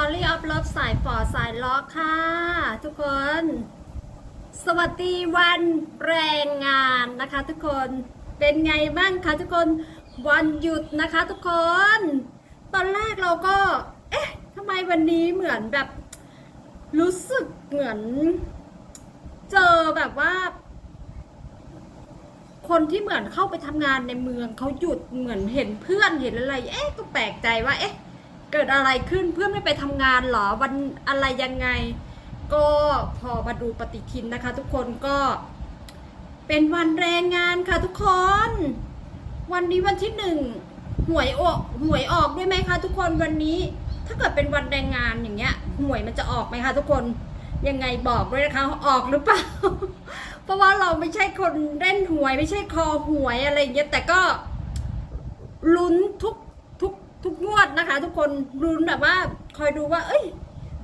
Story of Love สายฝอสายล็อกค่ะ ทุกคน สวัสดีวันแรงงานนะคะทุกคนเป็นไงบ้างคะทุกคนวันหยุดนะคะทุกคน ตอนแรกเราก็ เอ๊ะทำไมวันนี้เหมือนแบบ รู้สึกเหมือน เจอแบบว่า คนที่เหมือนเข้าไปทำงานในเมืองเขาหยุดเหมือนเห็นเพื่อนเห็นอะไร เอ๊ะก็แปลกใจว่าเอ๊ะ เกิดอะไรขึ้นเพื่อนไม่ไปทำงานเหรอวันอะไรยังไง ก็พอมาดูปฏิทินนะคะ ทุกคนก็เป็นวันแรงงานค่ะทุกคน วันนี้วันที่หนึ่งหวยออกหวยออกด้วยไหมคะทุกคนวันนี้ ถ้าเกิดเป็นวันแรงงานอย่างเงี้ยหวยมันจะออกไหมคะทุกคนยังไงบอกด้วยนะคะออกหรือเปล่า เพราะว่าเราไม่ใช่คนเล่นหวยไม่ใช่คอหวยอะไรเงี้ยแต่ก็ลุ้นทุกทุกทุกงวด นะคะ ทุกคนลุ้นแบบว่าคอยดูว่า เอ้ย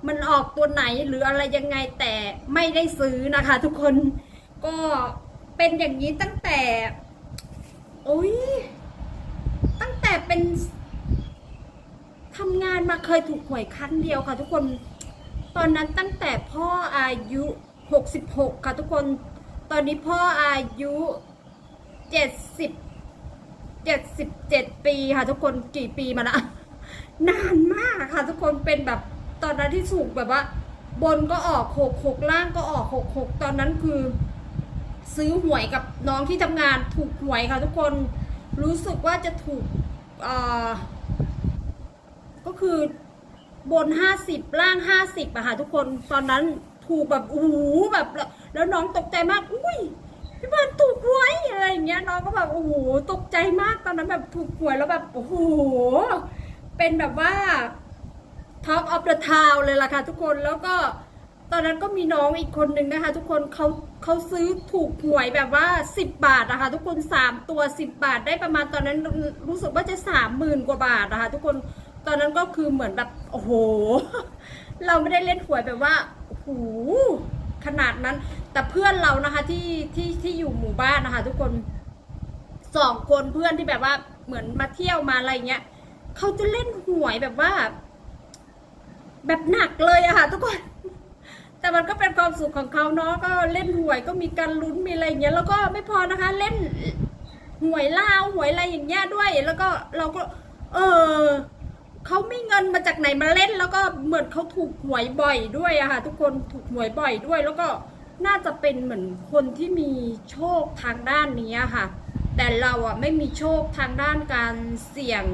มันออกตัวไหนหรืออะไรยังไงแต่ไม่ได้ซื้อนะคะ ทุกคนก็เป็นอย่างนี้ตั้งแต่โอ้ยตั้งแต่เป็นทำงานมาเคยถูกหวยครั้งเดียวค่ะ ทุกคนตอนนั้นตั้งแต่พ่ออายุ 66 ค่ะทุกคน ตอนนี้พ่ออายุ 70 77 ปีค่ะทุกคนกี่ปีมาละ นานมากค่ะ ทุกคนเป็นแบบตอนนั้นที่ถูกแบบว่า บนก็ออกหกหกล่างก็ออกหกหกตอนนั้นคือ ซื้อหวยกับน้องที่ทำงานถูกหวยค่ะ ทุกคนรู้สึกว่าจะถูกก็คือบนห้าสิบล่างห้าสิบอะค่ะทุกคนตอนนั้นถูกแบบโอ้โหแบบแล้วแล้วน้องตกใจมากอุ้ยพี่บานถูกหวยอะไรอย่างเงี้ยน้องก็แบบโอ้โหตกใจมากตอนนั้นแบบถูกหวยแล้วแบบโอ้โห เป็นแบบว่า Talk of the Town เลยล่ะค่ะทุกคนแล้วก็ตอนนั้นก็มีน้องอีกคนนึงนะคะ ทุกคนเขาเขาซื้อถูกหวยแบบว่า 10 บาทนะคะ ทุกคน3ตัว 10 บาทได้ประมาณตอนนั้นรู้สึกว่าจะสามหมื่นกว่าบาทนะคะ ทุกคนตอนนั้นก็คือเหมือนแบบโอ้โห เราไม่ได้เล่นหวยแบบว่าโอ้โหขนาดนั้น แต่เพื่อนเรานะคะที่ที่ที่อยู่หมู่บ้านนะคะ ทุกคนสองคนเพื่อนที่แบบว่าเหมือนมาเที่ยวมาอะไรเงี้ย เขาจะเล่นหวยแบบว่า แบบหนักเลยอะค่ะทุกคน แต่มันก็เป็นความสุขของเขาเนาะก็เล่นหวยก็มีการลุ้นมีอะไรอย่างเงี้ยแล้วก็ไม่พอนะคะเล่นหวยลาวหวยอะไรอย่างเงี้ยด้วย แล้วก็เราก็ เออเขาไม่เงินมาจากไหนมาเล่น แล้วก็เหมือนเขาถูกหวยบ่อยด้วยอะค่ะทุกคนถูกหวยบ่อยด้วย แล้วก็น่าจะเป็นเหมือนคนที่มีโชคทางด้านนี้ค่ะ แต่เราอะไม่มีโชคทางด้านการเสี่ยง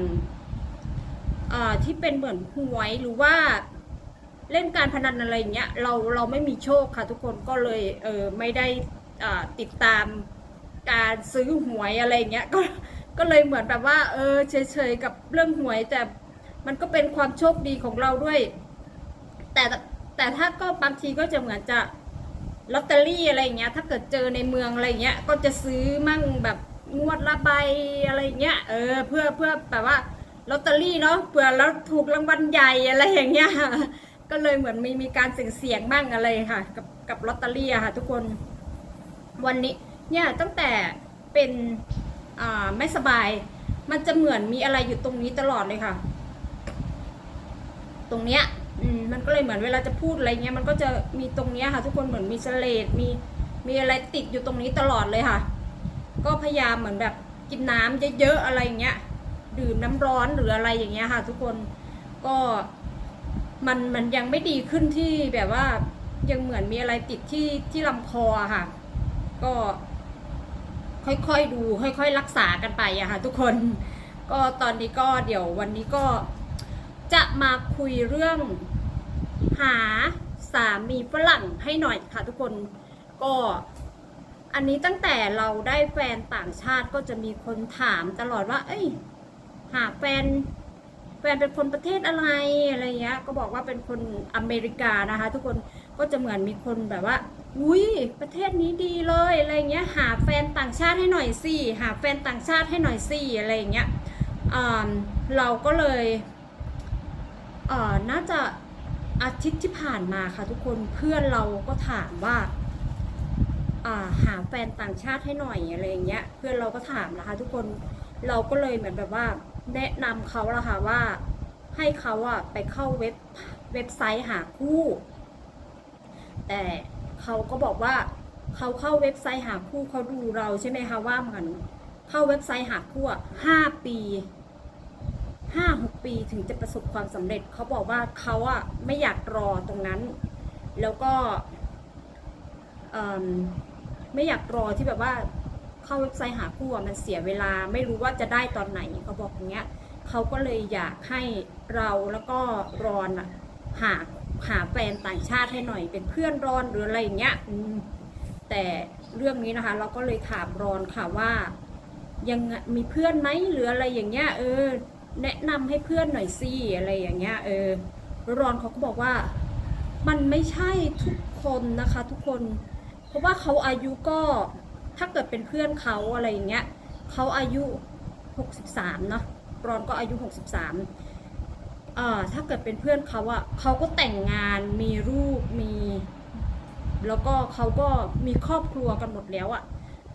ที่เป็นเหมือนหวยหรือว่าเล่นการพนันอะไรอย่างเงี้ยเราเราไม่มีโชคค่ะทุกคนก็เลยเออไม่ได้ติดตามการซื้อหวยอะไรเงี้ยก็ก็เลยเหมือนแบบว่า เออเฉยๆกับเรื่องหวย แต่มันก็เป็นความโชคดีของเราด้วย แต่แต่ถ้าก็บางทีก็จะเหมือนจะลอตเตอรี่อะไรเงี้ยถ้าเกิดเจอในเมืองอะไรเงี้ยก็จะซื้อมั่งแบบงวดละใบอะไรเงี้ยเออเพื่อเพื่อแบบว่า ลอตเตอรี่เนาะเผื่อเราถูกรางวัลใหญ่อะไรอย่างเงี้ยก็เลยเหมือนมีมีการเสี่ยงเสียงบ้างอะไรค่ะ กับกับลอตเตอรี่อะค่ะ ทุกคนวันนี้เนี่ยตั้งแต่เป็นอ่าไม่สบาย มันจะเหมือนมีอะไรอยู่ตรงนี้ตลอดเลยค่ะ ตรงเนี้ยอืมมันก็เลยเหมือนเวลาจะพูดอะไรเงี้ยมันก็จะมีตรงเนี้ยค่ะ ทุกคนเหมือนมีเสลดมีมีอะไรติดอยู่ตรงนี้ตลอดเลยค่ะ ก็พยายามเหมือนแบบกินน้ำเยอะๆอะไรอย่างเงี้ย ดื่มน้ำร้อนหรืออะไรอย่างเงี้ยค่ะ ทุกคนก็มันมันยังไม่ดีขึ้นที่แบบว่ายังเหมือนมีอะไรติดที่ที่ลำคอค่ะ ก็ค่อยๆดู ค่อยๆ รักษากันไปอะค่ะ ทุกคนก็ตอนนี้ก็เดี๋ยววันนี้ก็จะมาคุยเรื่องหาสามีฝรั่งให้หน่อยค่ะทุกคนก็อันนี้ตั้งแต่เราได้แฟนต่างชาติก็จะมีคนถามตลอดว่า เอ้ย หาแฟนแฟนเป็นคนประเทศอะไรอะไรเงี้ย ก็บอกว่าเป็นคนอเมริกานะคะ ทุกคนก็จะเหมือนมีคนแบบว่า อุ้ยประเทศนี้ดีเลยอะไรเงี้ย หาแฟนต่างชาติให้หน่อยสิหาแฟนต่างชาติให้หน่อยสิอะไรเงี้ยเราก็เลยเออน่าจะอาทิตย์ที่ผ่านมาค่ะทุกคนเพื่อนเราก็ถามว่าาหาแฟนต่างชาติให้หน่อยอะไรเงี้ย เพื่อนเราก็ถามนะคะ ทุกคนเราก็เลยเหมือนแบบว่า แนะนำเขาละค่ะว่าให้เขาอะไปเข้าเว็บเว็บไซต์หาคู่ แต่เขาก็บอกว่าเขาเข้าเว็บไซต์หาคู่เขาดูเราใช่ไหมคะว่ามันเข้าเว็บไซต์หาคู่ห้าปีห้าหกปีถึงจะประสบความสำเร็จเขาบอกว่าเขาอะไม่อยากรอตรงนั้น แล้วก็ไม่อยากรอที่แบบว่า เข้าเว็บไซต์หาคู่อะมันเสียเวลาไม่รู้ว่าจะได้ตอนไหนเขาบอกอย่างเงี้ยเขาก็เลยอยากให้เราแล้วก็รอนอะหาหาแฟนต่างชาติให้หน่อย เป็นเพื่อนรอนหรืออะไรอย่างเงี้ยอืมแต่เรื่องนี้นะคะ เราก็เลยถามรอนค่ะว่า ยังไงมีเพื่อนไหมหรืออะไรอย่างเงี้ยเออ แนะนำให้เพื่อนหน่อยสิอะไรอย่างเงี้ยเออแล้วรอนเขาก็บอกว่า มันไม่ใช่ทุกคนนะคะ ทุกคน เพราะว่าเขาอายุก็ ถ้าเกิดเป็นเพื่อนเขาอะไรอย่างเงี้ยเขาอายุ 63เนาะรอนก็อายุ 63อ่าถ้าเกิดเป็นเพื่อนเขาอะเขาก็แต่งงานมีลูกมี แล้วก็เขาก็มีครอบครัวกันหมดแล้วอะ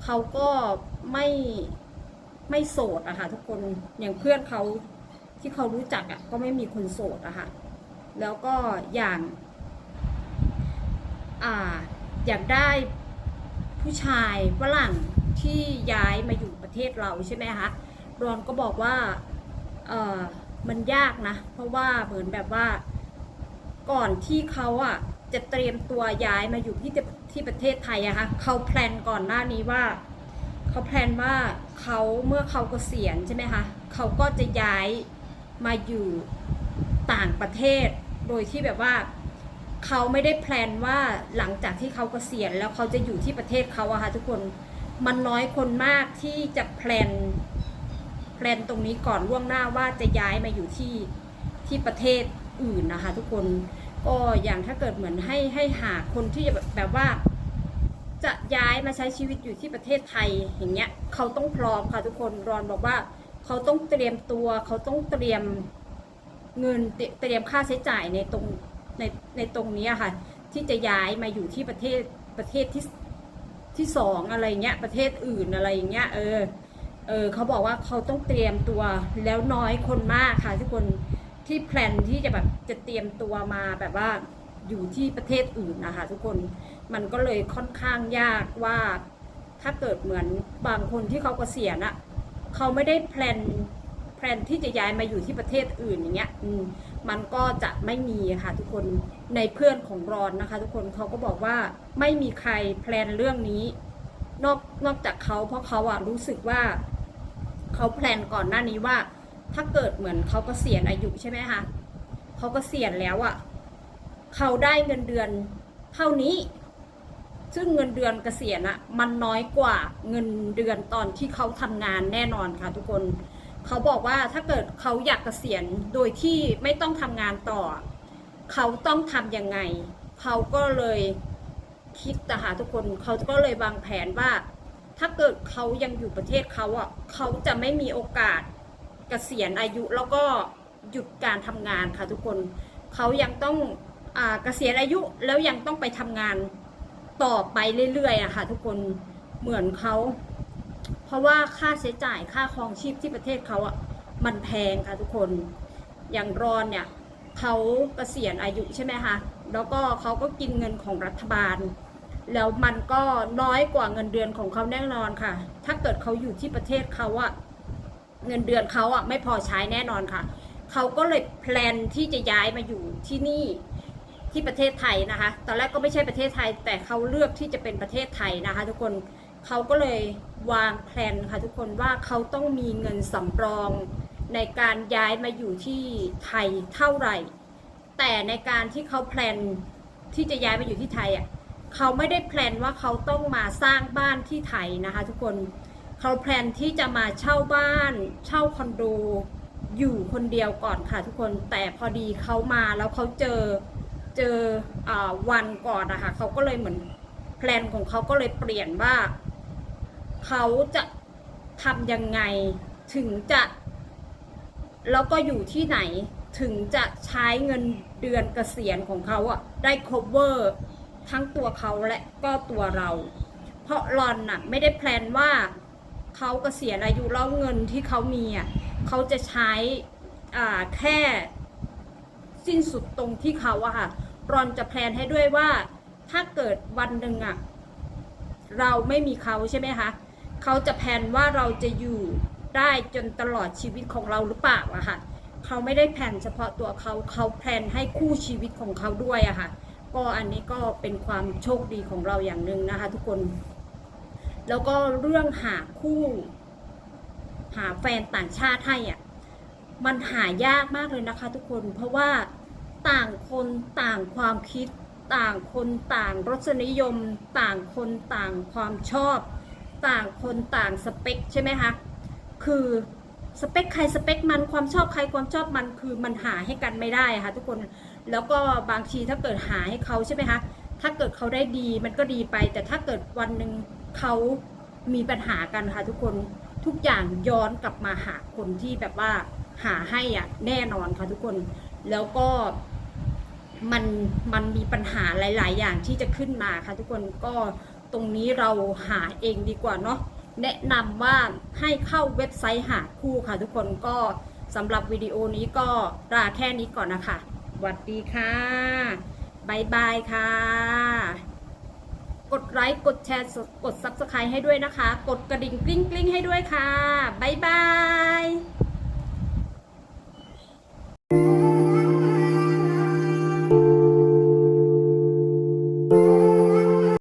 เขาก็ไม่ไม่โสดอะค่ะทุกคนอย่างเพื่อนเขาที่เขารู้จักอะก็ไม่มีคนโสดอะค่ะแล้วก็อย่างอ่าอยากได้ ผู้ชายฝรั่งที่ย้ายมาอยู่ประเทศเราใช่ไหมคะรอนก็บอกว่าเออมันยากนะ เพราะว่าเหมือนแบบว่าก่อนที่เขาอะจะเตรียมตัวย้ายมาอยู่ที่ที่ประเทศไทยอะคะเขาแพลนก่อนหน้านี้ว่าเขาแพลนว่าเขาเมื่อเขาเกษียณใช่ไหมคะเขาก็จะย้ายมาอยู่ต่างประเทศ โดยที่แบบว่า เขาไม่ได้แพลนว่าหลังจากที่เขาเกษียณแล้วเขาจะอยู่ที่ประเทศเขาอะค่ะทุกคนมันน้อยคนมากที่จะแพลนแพลนตรงนี้ก่อนล่วงหน้าว่าจะย้ายมาอยู่ที่ที่ประเทศอื่นนะคะ ทุกคนก็อย่างถ้าเกิดเหมือนให้ให้หาคนที่จะแบบแบบว่า จะย้ายมาใช้ชีวิตอยู่ที่ประเทศไทยอย่างเงี้ยเขาต้องพร้อมค่ะทุกคนรอนบอกว่าเขาต้องเตรียมตัว เขาต้องเตรียมเงินเตเตรียมค่าใช้จ่ายในตรง ในในตรงนี้ค่ะ ที่จะย้ายมาอยู่ที่ประเทศประเทศที่ที่สองอะไรเงี้ยประเทศอื่นอะไรอย่างเงี้ยเออเออเขาบอกว่าเขาต้องเตรียมตัวแล้วน้อยคนมากค่ะทุกคนที่แพลนที่จะแบบจะเตรียมตัวมาแบบว่าอยู่ที่ประเทศอื่นนะคะทุกคนมันก็เลยค่อนข้างยากว่าถ้าเกิดเหมือนบางคนที่เขาเกษียณอะเขาไม่ได้แพลนแพลนที่จะย้ายมาอยู่ที่ประเทศอื่นอย่างเงี้ยอื มันก็จะไม่มีค่ะทุกคนในเพื่อนของรอนนะคะ ทุกคนเขาก็บอกว่าไม่มีใครแพลนเรื่องนี้ นอกนอกจากเขาเพราะเขาอะรู้สึกว่าเขาแพลนก่อนหน้านี้ว่า ถ้าเกิดเหมือนเขาก็เกษียณอายุใช่ไหมคะเขาก็เกษียณแล้วอะเขาได้เงินเดือนเท่านี้ ซึ่งเงินเดือนเกษียณอะมันน้อยกว่าเงินเดือนตอนที่เขาทำงานแน่นอนค่ะทุกคน เขาบอกว่าถ้าเกิดเขาอยากเกษียณโดยที่ไม่ต้องทำงานต่อ เขาต้องทำยังไง เขาก็เลยคิดนะคะทุกคนเขาก็เลยวางแผนว่า ถ้าเกิดเขายังอยู่ประเทศเขาอะเขาจะไม่มีโอกาสเกษียณอายุแล้วก็หยุดการทำงานค่ะทุกคนเขายังต้องอเกษียณอายุแล้วยังต้องไปทำงานต่อไปเรื่อยๆอะค่ะทุกคนเหมือนเขา เพราะว่าค่าใช้จ่ายค่าครองชีพที่ประเทศเขาอะมันแพงค่ะทุกคน อย่างรอนเนี่ยเขาเกษียณอายุใช่ไหมคะ แล้วก็เขาก็กินเงินของรัฐบาล แล้วมันก็น้อยกว่าเงินเดือนของเขาแน่นอนค่ะ ถ้าเกิดเขาอยู่ที่ประเทศเขาอะเงินเดือนเขาอะไม่พอใช้แน่นอนค่ะ เขาก็เลยแพลนที่จะย้ายมาอยู่ที่นี่ที่ประเทศไทยนะคะ ตอนแรกก็ไม่ใช่ประเทศไทย แต่เขาเลือกที่จะเป็นประเทศไทยนะคะ ทุกคน เขาก็เลยวางแผนค่ะทุกคนว่าเขาต้องมีเงินสำรองในการย้ายมาอยู่ที่ไทยเท่าไหร่ แต่ในการที่เขาแพลนที่จะย้ายมาอยู่ที่ไทยอะเขาไม่ได้แพลนว่าเขาต้องมาสร้างบ้านที่ไทยนะคะ ทุกคนเขาแพลนที่จะมาเช่าบ้าน เช่าคอนโดอยู่คนเดียวก่อนค่ะ ทุกคนแต่พอดีเขามาแล้วเขาเจอเจออวันก่อนนะคะเขาก็เลยเหมือนแพลนของเขาก็เลยเปลี่ยนว่า เขาจะทำยังไงถึงจะ แล้วก็อยู่ที่ไหนถึงจะใช้เงินเดือนเกษียณของเขาอะได้ cover ทั้งตัวเขาและก็ตัวเรา เพราะรอนน่ะไม่ได้แพลนว่าเขาเกษียณอายุแล้วเงินที่เขามีอะเขาจะใช้อ่าแค่สิ้นสุดตรงที่เขาอะค่ะรอนจะแพลนให้ด้วยว่าถ้าเกิดวันหนึ่งอะเราไม่มีเขาใช่ไหมคะ เขาจะแพนว่าเราจะอยู่ได้จนตลอดชีวิตของเราหรือเปล่าอะค่ะเขาไม่ได้แพนเฉพาะตัวเขาเขาแพนให้คู่ชีวิตของเขาด้วยอะค่ะก็อันนี้ก็เป็นความโชคดีของเราอย่างหนึ่งนะคะ ทุกคน แล้วก็เรื่องหาคู่ หาแฟนต่างชาติให้อะมันหายากมากเลยนะคะ ทุกคนเพราะว่าต่างคนต่างความคิด ต่างคนต่างรสนิยม ต่างคนต่างความชอบ ต่างคนต่างสเปคใช่ไหมคะคือสเปคใครสเปคมันความชอบใครความชอบมันคือมันหาให้กันไม่ได้ค่ะทุกคนแล้วก็บางทีถ้าเกิดหาให้เขาใช่ไหมคะถ้าเกิดเขาได้ดีมันก็ดีไป แต่ถ้าเกิดวันหนึ่งเขามีปัญหากันค่ะทุกคนทุกอย่างย้อนกลับมาหาคนที่แบบว่าหาให้อะแน่นอนค่ะทุกคนแล้วก็มันมันมีปัญหาหลาย ๆ อย่างที่จะขึ้นมาค่ะทุกคนก็ รงนี้เราหาเองดีกว่าเนาะแนะนำว่าให้เข้าเว็บไซต์หาคู่ค่ะทุกคนก็สำหรับวิดีโอนี้ก็ลาแค่นี้ก่อนนะคะสวัสดีค่ะบายบายค่ะ กดไลค์กดแชร์กด Subscribe ให้ด้วยนะคะ กดกระดิ่งกลิ้งกลิ้งให้ด้วยค่ะบายบาย